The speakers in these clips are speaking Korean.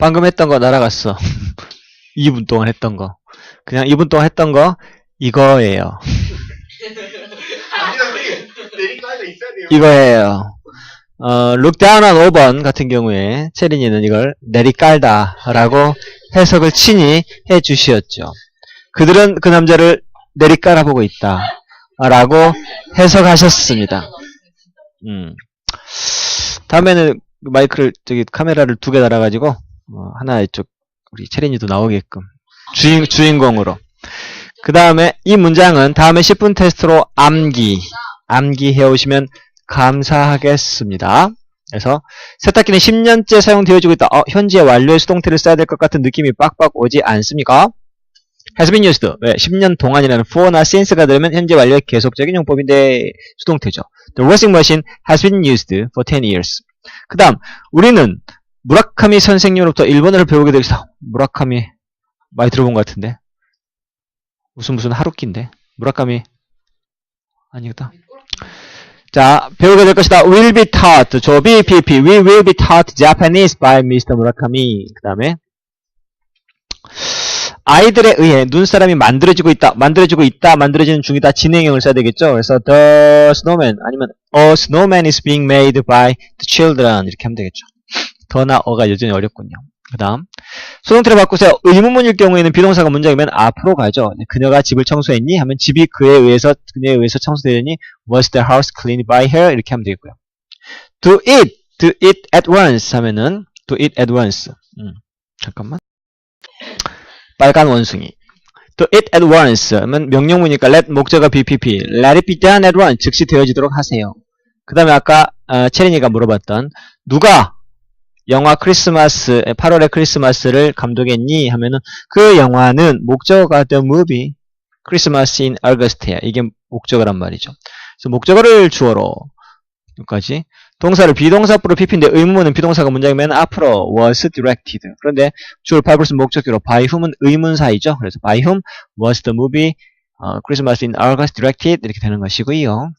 방금 했던 거 날아갔어. 2분 동안 했던 거. 그냥 2분 동안 했던 거 이거예요. 이거예요. 어, 룩다운한 5번 같은 경우에 체린이는 이걸 내리깔다 라고 해석을 친히 해 주시었죠. 그들은 그 남자를 내리깔아 보고 있다. 라고 해석하셨습니다. 음. 다음에는 마이크를, 저기 카메라를 두 개 달아가지고, 어, 하나 이쪽, 우리 체린이도 나오게끔. 주인, 주인공으로. 그 다음에 이 문장은 다음에 10분 테스트로 암기, 암기해 오시면 감사하겠습니다. 그래서 세탁기는 10년째 사용되어지고 있다. 어, 현재 완료의 수동태를 써야 될 것 같은 느낌이 빡빡 오지 않습니까? been used. 왜? 10년 동안이라는 for나 since가 들으면 현재 완료의 계속적인 용법인데 수동태죠. The washing machine has been used for 10 years. 그 다음 우리는 무라카미 선생님으로부터 일본어를 배우게 되겠어. 무라카미 많이 들어본 것 같은데 무슨 무슨 하루키인데 무라카미 아니겠다. 자, 배우게 될 것이다. will be taught. 조 BPP. We will be taught Japanese by Mr. Murakami. 그 다음에 아이들에 의해 눈사람이 만들어지고 있다. 만들어지고 있다. 만들어지는 중이다. 진행형을 써야 되겠죠. 그래서 the snowman 아니면 a snowman is being made by the children 이렇게 하면 되겠죠. 더나 어가 여전히 어렵군요. 그 다음 수동태를 바꾸세요. 의문문일 경우에는 비동사가 문장이면 앞으로 가죠. 네, 그녀가 집을 청소했니? 하면 집이 그에 의해서 그녀에 의해서 청소되니 was the house cleaned by her? 이렇게 하면 되겠고요. do it, do it at once 하면은 do it at once. 음, 잠깐만. 빨간 원숭이. do it at once 하면 명령문이니까 let 목적어 BPP. let it be done at once. 즉시 되어지도록 하세요. 그 다음에 아까 어, 체린이가 물어봤던 누가 영화 크리스마스 8월의 크리스마스를 감독했니 하면은 그 영화는 목적어가 the movie Christmas in August야 이게 목적어란 말이죠. 그래서 목적어를 주어로 여기까지 동사를 비동사부로 pp인데 의문은 비동사가 문장이면 앞으로 was directed 그런데 주어를 밟을수 목적어로 by whom은 의문사이죠. 그래서 by whom was the movie 어, Christmas in August directed 이렇게 되는 것이고요.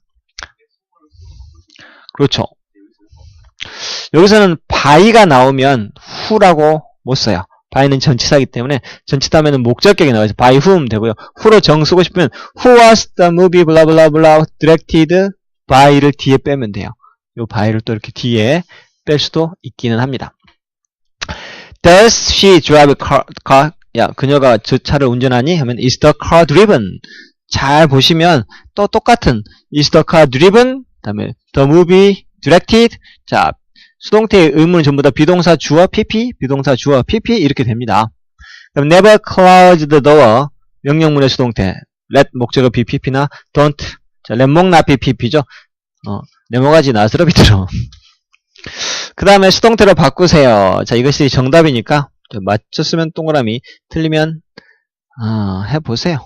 그렇죠. 여기서는 by가 나오면 who라고 못 써요. by는 전치사이기 때문에 전치사면은 목적격이 나와서 by whom 되고요. who로 정 쓰고 싶으면 who was the movie blah blah blah directed by를 뒤에 빼면 돼요. 요 by를 또 이렇게 뒤에 뺄 수도 있기는 합니다. Does she drive a car? 야, 그녀가 저 차를 운전하니? 하면 is the car driven? 잘 보시면 또 똑같은 is the car driven? 다음에 the movie directed? 자, 수동태의 의문은 전부 다 비동사 주어 pp, 비동사 주어 pp 이렇게 됩니다. 그럼 never close the door 명령문의 수동태 let 목적어 bpp나 don't 자, 렛목 나피 pp죠. 어, 네모가지 나스럽이 들어. 그 다음에 수동태로 바꾸세요. 자, 이것이 정답이니까 맞췄으면 동그라미, 틀리면 어, 해보세요.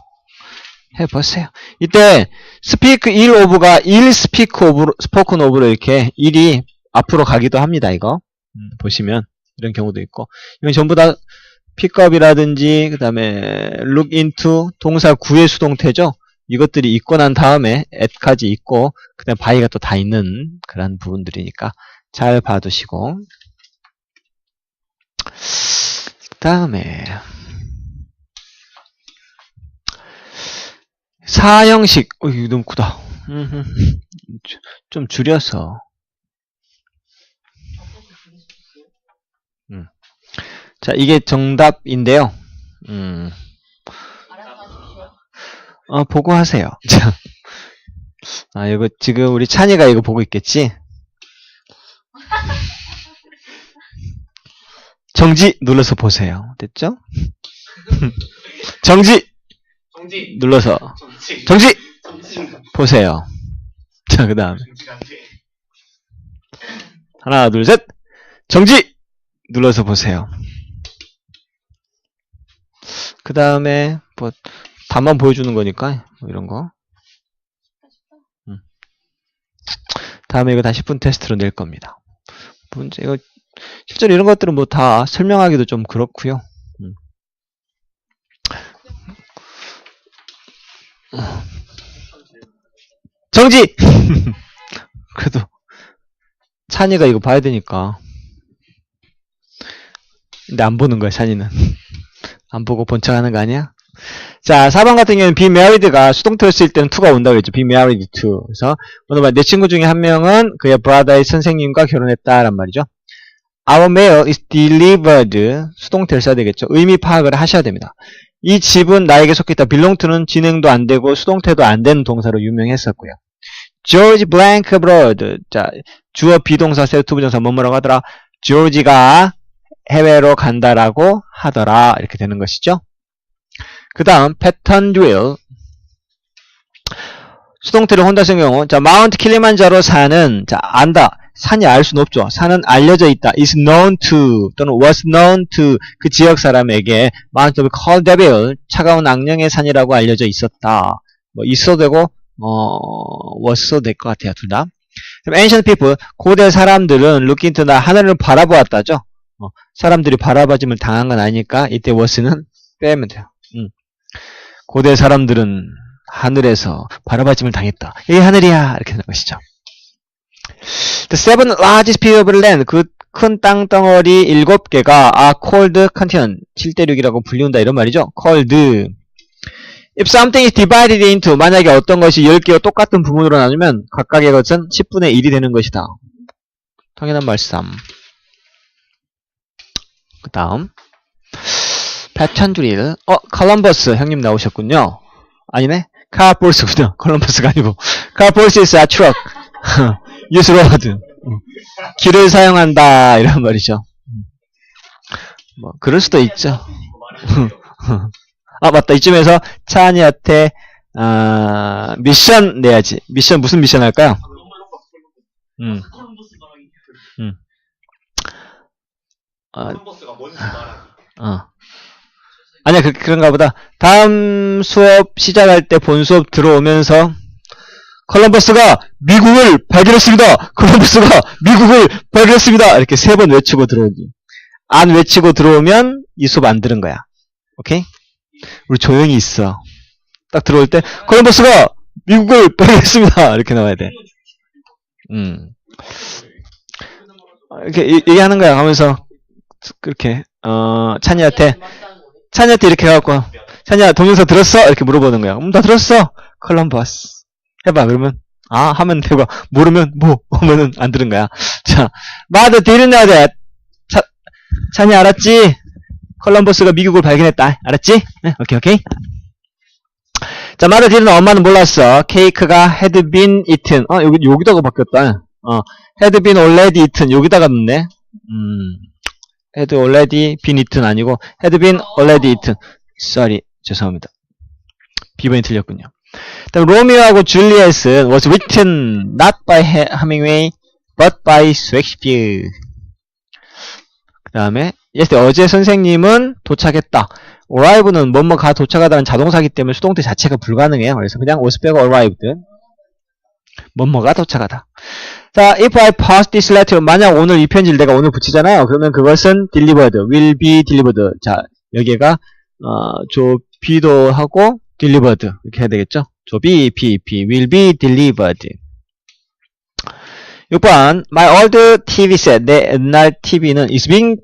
해보세요. 이때 speak il of가 il speak of, spoken of로 이렇게 일이 앞으로 가기도 합니다. 이거 음, 보시면 이런 경우도 있고 이건 전부 다 pickup이라든지 그 다음에 look into 동사 구의 수동태죠. 이것들이 있고 난 다음에 at까지 있고 그 다음에 by가 또 다 있는 그런 부분들이니까 잘 봐두시고 그 다음에 사형식 어 이거 너무 크다. 좀 줄여서 음. 자 이게 정답인데요 음. 어, 보고 하세요. 자. 아, 이거 지금 우리 찬이가 이거 보고 있겠지? 정지 눌러서 보세요. 됐죠? 정지 정지. 눌러서 정지. 정지 정지. 보세요. 자, 그 다음에 안 돼. 하나, 둘, 셋. 정지 눌러서 보세요. 그 다음에 뭐 답만 보여주는 거니까 뭐 이런 거. 음. 다음에 이거 다 10분 테스트로 낼 겁니다. 문제 이거 실제로 이런 것들은 뭐 다 설명하기도 좀 그렇고요. 정지. 그래도 찬이가 이거 봐야 되니까. 근데 안 보는 거야, 찬이는. 안 보고 본척하는 거 아니야? 자, 4번 같은 경우는 married가 수동태를 쓸 때는 to가 온다고 그랬죠. be married to. 그래서, 오늘 내 친구 중에 한 명은 그의 brother의 선생님과 결혼했다란 말이죠. Our mail is delivered. 수동태를 써야 되겠죠. 의미 파악을 하셔야 됩니다. 이 집은 나에게 속했다. to는 진행도 안 되고 수동태도 안 되는 동사로 유명했었고요. George blank abroad. 자, 주어 비동사 세투 부정사 뭐뭐라고 하더라. George가 해외로 간다라고 하더라. 이렇게 되는 것이죠. 그 다음 패턴 drill. 수동태를 혼자 쓴 경우 자 마운트 킬리만자로 산은 자 안다 산이 알 수는 없죠 산은 알려져 있다 is known to 또는 was known to 그 지역 사람에게 마운트 오브 콜 데빌 차가운 악령의 산이라고 알려져 있었다 뭐 있어도 되고 어 was도 될 것 같아요 둘 다 그럼 ancient people 고대 사람들은 looking to 나 하늘을 바라보았다죠 어, 사람들이 바라봐짐을 당한 건 아니니까 이때 was는 빼면 돼요 음. 고대 사람들은 하늘에서 바라봐짐을 당했다. 이게 하늘이야. 이렇게 되는 것이죠. The seven largest piece of land, 그 큰 땅덩어리 일곱 개가 are called continent, 7대6이라고 불리운다 이런 말이죠. called. If something is divided into, 만약에 어떤 것이 10개가 똑같은 부분으로 나누면 각각의 것은 10분의 1이 되는 것이다. 당연한 말씀. 그 다음. 패턴 드릴. 어, 컬럼버스 형님 나오셨군요. 아니네. 카볼스군요. 컬럼버스가 아니고. 카볼스 is a truck. use road. 길을 사용한다. 이런 말이죠. 뭐, 그럴 수도 있죠. 아, 맞다. 이쯤에서 차은이한테, 아, 미션 내야지. 미션, 무슨 미션 할까요? 음, 음. 아. 어. 아니야, 그, 그런가 보다. 다음 수업 시작할 때 본 수업 들어오면서, 컬럼버스가 미국을 발견했습니다! 컬럼버스가 미국을 발견했습니다! 이렇게 세 번 외치고 들어오기. 안 외치고 들어오면 이 수업 안 들은 거야. 오케이? 우리 조용히 있어. 딱 들어올 때, 컬럼버스가 미국을 발견했습니다! 이렇게 나와야 돼. 음. 이렇게 얘- 얘기하는 거야. 하면서, 그렇게, 어, 찬이한테, 찬이한테 이렇게 해갖고 찬이야 동영상 들었어? 이렇게 물어보는 거야. 음, 나 들었어. 컬럼버스. 해봐. 그러면 아 하면 되고 모르면 뭐 하면은 안 들은 거야. 자, 마드 that. 차, 찬이 알았지? 컬럼버스가 미국을 발견했다. 알았지? 네, 오케이 오케이. 자, 마드 know. 엄마는 몰랐어. 케이크가 been eaten. 어 여기 여기다가 바뀌었다. 어, been already eaten. 여기다가 넣네. 음. had already been eaten 아니고 been already eaten. sorry. 죄송합니다. 비번이 틀렸군요. 다음 로미오하고 줄리엣은 was written not by He- Hemingway but by Shakespeare. 그 다음에 yesterday 어제 선생님은 도착했다. arrive는 뭐뭐가 도착하다는 자동사기 때문에 수동태 자체가 불가능해요. 그래서 그냥 was 빼고 arrived. 뭐뭐가 도착하다. 자, if I pass this letter, 만약 오늘 이 편지를 내가 오늘 붙이잖아요. 그러면 그것은 delivered, will be delivered. 자, 여기가 어, 조비도 하고 delivered 이렇게 해야 되겠죠? 조비, 비, 비, will be delivered. 6번, my old TV set, 내 옛날 TV는 is being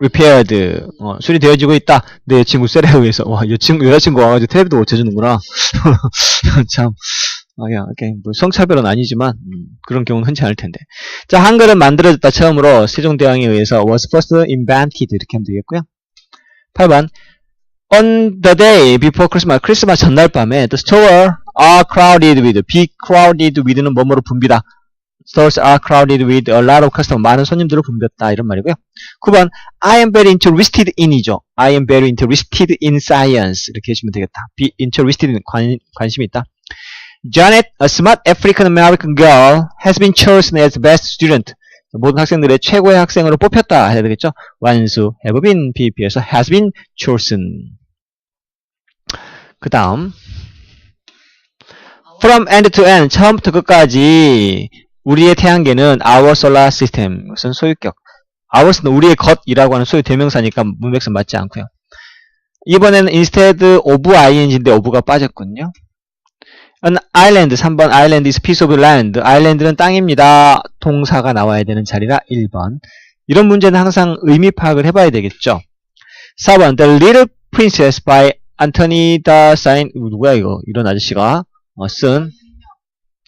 repaired. 어, 수리되어지고 있다. 내 여친구 셀에 의해서. 와, 여친구, 여자친구 와가지고 텔레비도 고쳐주는구나. 참. 아, 야, 이렇게 뭐 성차별은 아니지만 음, 그런 경우는 흔치 않을 텐데. 자, 한글은 만들어졌다 처음으로 세종대왕에 의해서 was first invented 이렇게 하면 되겠고요. 8번 On the day before Christmas, 크리스마스 전날 밤에 the store are crowded with, be crowded with는 뭐뭐로 붐비다. Stores are crowded with a lot of customers. 많은 손님들을 붐볐다. 이런 말이고요. 9번 I am very interested in이죠. I am very interested in science. 이렇게 해주시면 되겠다. be interested in 관, 관심이 있다. Janet, a smart African American girl, has been chosen as best student. 모든 학생들의 최고의 학생으로 뽑혔다 해야 되겠죠? 완수, have been, PP에서 has been chosen. 그 다음 from end to end, 처음부터 끝까지 우리의 태양계는 our solar system, 이것은 소유격. ours는 우리의 것이라고 하는 소유 대명사니까 문맥상 맞지 않고요. 이번에는 instead of ing인데 of가 빠졌군요. An island, 3번 island is piece of land. island는 땅입니다. 동사가 나와야 되는 자리라 1번. 이런 문제는 항상 의미 파악을 해봐야 되겠죠. 4번 The Little Princess by Anthony da Saint 누구야 이거 이런 아저씨가 어, 쓴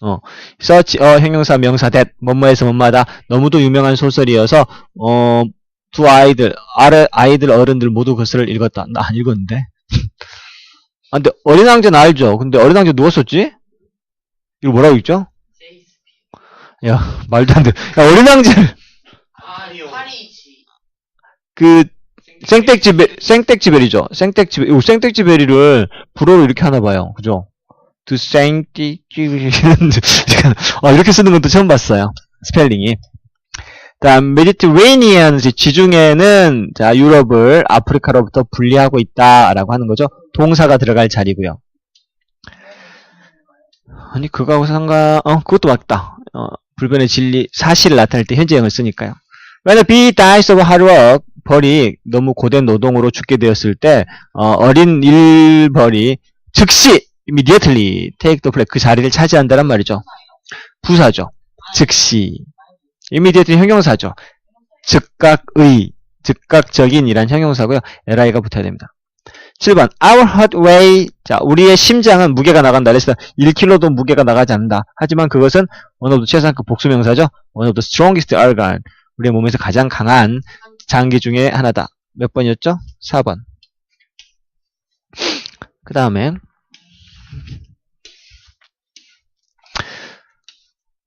어, 서치 어 형용사 명사 that 뭐뭐에서 뭐뭐하다 너무도 유명한 소설이어서 어, 두 아이들 아래 아이들 어른들 모두 그것을 읽었다. 나 안 읽었는데. 아, 근데 어린 왕자는 알죠. 근데 어린 왕자 누가 썼지? 이거 뭐라고 읽죠? 야 말도 안 돼. 야 어린 왕자를 아. 그 생택지베 생택지베리죠. 생택지베 이 생택지베리를 불어로 이렇게 하나 봐요. 그죠? 두 생택지베리 아 이렇게 쓰는 건또 처음 봤어요. 스펠링이. 다음 메디트레니안 지중해는 자 유럽을 아프리카로부터 분리하고 있다라고 하는 거죠. 동사가 들어갈 자리고요. 아니 그거하고 상관 어 그것도 맞다. 어, 불변의 진리 사실을 나타낼 때 현재형을 쓰니까요. When a bee dies of hard work, 벌이 너무 고된 노동으로 죽게 되었을 때 어, 린 일벌이 즉시 immediately take the place 그 자리를 차지한다란 말이죠. 부사죠. 즉시 immediately 형용사죠. 즉각의 즉각적인이란 형용사고요. li가 붙어야 됩니다. 7번 Our heart weight 자 우리의 심장은 무게가 나간다. 그래서 1kg도 무게가 나가지 않는다. 하지만 그것은 one of the 최상급 복수명사죠. one of the strongest organ 우리의 몸에서 가장 강한 장기 중에 하나다. 몇 번이었죠? 4번. 그 다음에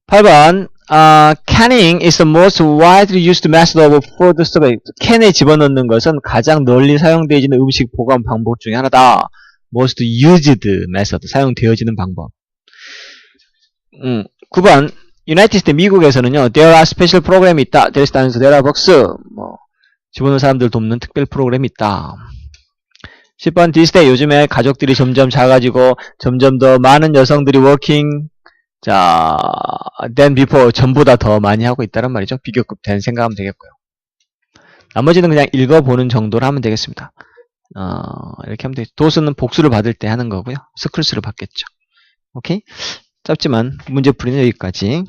8번 아, canning is the most widely used method of food storage. 캔에 집어넣는 것은 가장 널리 사용되어지는 음식 보관 방법 중에 하나다. most used method. 사용되어지는 방법. 음, 9번 유나이티드 스테이트 미국에서는요. There are special 프로그램이 있다. There is 단서 there are box. 뭐 집어넣는 사람들 돕는 특별 프로그램이 있다. 10번 디스데 요즘에 가족들이 점점 작아지고 점점 더 많은 여성들이 워킹 자, than before 전보다 더 많이 하고 있다는 말이죠. 비교급 된 생각하면 되겠고요. 나머지는 그냥 읽어보는 정도로 하면 되겠습니다. 어, 이렇게 하면 되겠죠. 도수는 복수를 받을 때 하는 거고요. 스클스를 받겠죠. 오케이? 짧지만 문제 풀이는 여기까지.